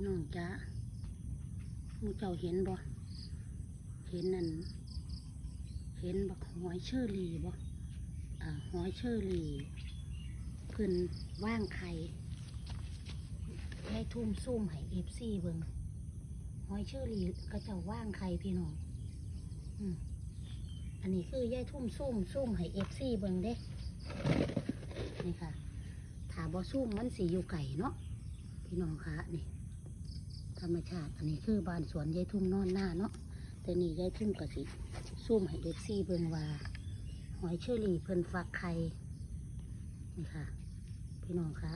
พี่น้องจ้ามูเจ้าเห็นบ่เห็นนั่นเห็นบักหอยเชอรี่บ่อ่าหอยเชอรี่เพิ่นว่างไข่ให้ทุ่มซุ่มให้เอฟซีเบิ่งหอยเชอรี่ก็เจะว่างไข่พี่น้องอือันนี้คือย่ายทุ่มซุ่มซุ่มให้เอฟซีเบิ่งเด้นี่ค่ะถาบ่ซุ่มมันสีอยู่ไก่เนาะพี่น้องคะนี่ ธรรมชาติ อันนี้คือบ้านสวนยายทุ่มนอนหน้าเนาะแต่นี่ยายทุ่มก็สิซุ่มให้เอฟซีเบิงว่า หอยเชอรี่เพิ่นฟักไข่นี่ค่ะ พี่น้องคะ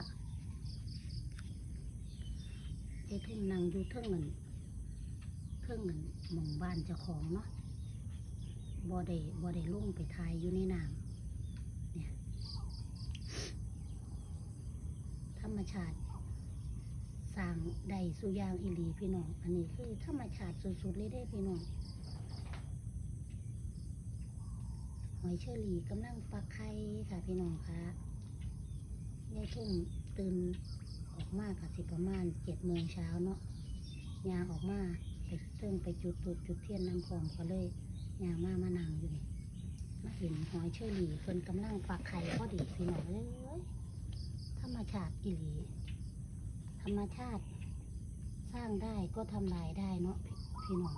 ไอ้ทุ่งนางอยู่เทิงเงินเทิงเงินหมองบ้านเจ้าของเนาะบ่ได้บ่ได้ลุ่งไปทายอยู่ในน้ำเนี่ยธรรมชาติ สร้างได้สุยางอิลีพี่น้อง อันนี้คือธรรมชาติสุดๆเลยได้พี่น้องหอยเชอรี่กำลังฟักไข่ค่ะพี่น้องคะยายทุ่มตื่นออกมาค่ะสิประมาณเจ็ดโมงเช้าเนาะยางออกมาไปเติมไปจุดตูดจุดเทียนน้ำพร้อมก็เลยยางมามานังอยู่นี่มาเห็นหอยเชอรี่เพิ่นกำลังฟักไข่พอดีพี่น้องเลยธรรมชาติอีหลี ธรรมชาติ สร้างได้ก็ทำลายได้เนาะพี่น้อง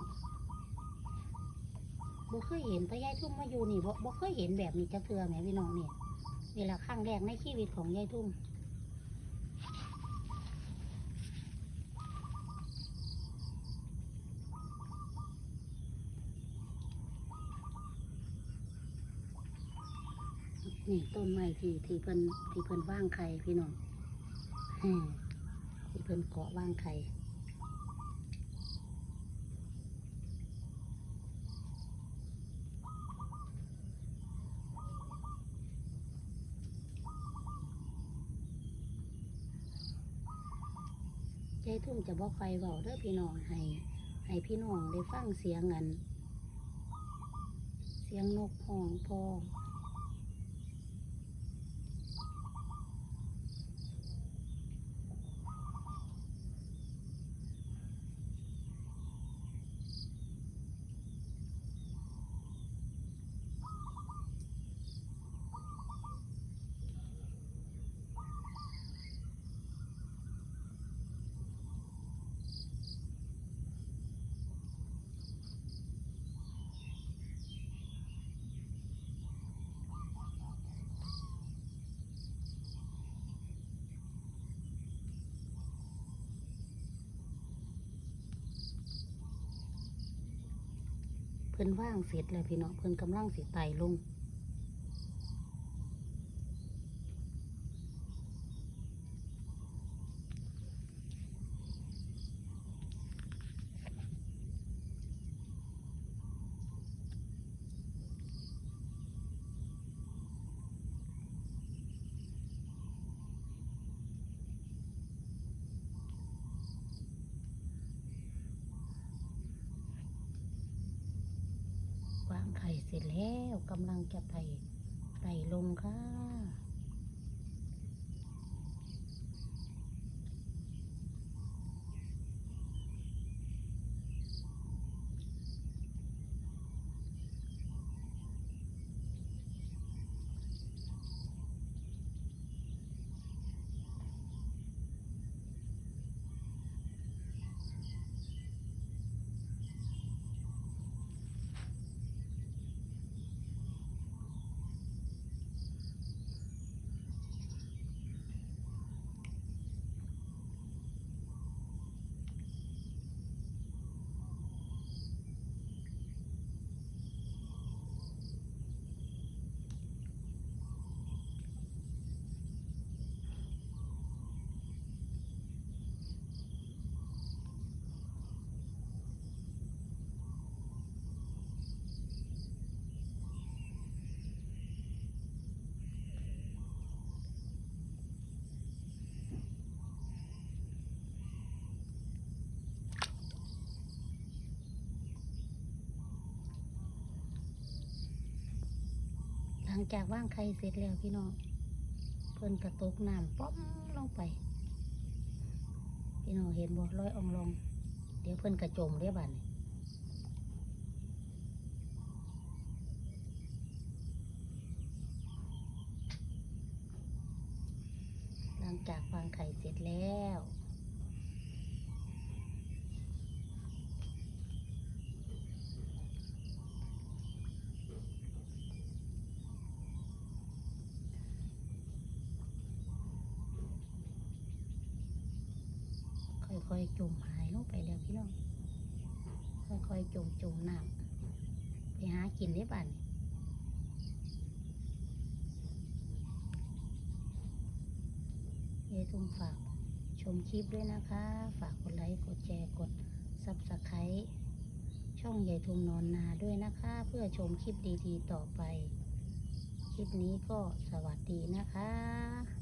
บ่เคยเห็นต่ยายทุ่มมาอยู่นี่บ่บ่เคยเห็นแบบนี้จักเทื่อแหมพี่น้องเนี่ยเวลาครั้งแรกในชีวิตของยายทุ่มนี่ต้นไม้ที่ที่เพิ่นที่เพิ่นว่างไข่พี่น้องอืม ที่เพิ่นเกาะว่างไข่ยายทุ่มจะบอกไฟเบาเด้อพี่น้องให้ให้พี่น้องได้ฟังเสียงอัน เสียงนกห้องพอ เพิ่นว่างเสร็จแล้วพี่น้องเพิ่นกำลังสิไตลง ไข่เสร็จแล้วกำลังจะไต่ไต่ลงค่ะ ลังจากว่างไข่เสร็จแล้วพี่น้องเพิ่นกระตกน้ำป้อมลงไป พี่น้องเห็นบ่ร้อยองลง เดี๋ยวเพิ่นกระจมเรียบัดนหลังจากวางไข่เสร็จแล้ว ค่อยๆจุ่มหายลงไปแล้วพี่น้องค่อยๆจุ่มจมน้ำไปหากินได้บ้านเยทุ่มฝากชมคลิปด้วยนะคะ ฝากกดไลค์กดแชร์กดซับสไครต์ช่องใหญ่ทุมนอนนาด้วยนะคะ เพื่อชมคลิปดีๆต่อไป คลิปนี้ก็สวัสดีนะคะ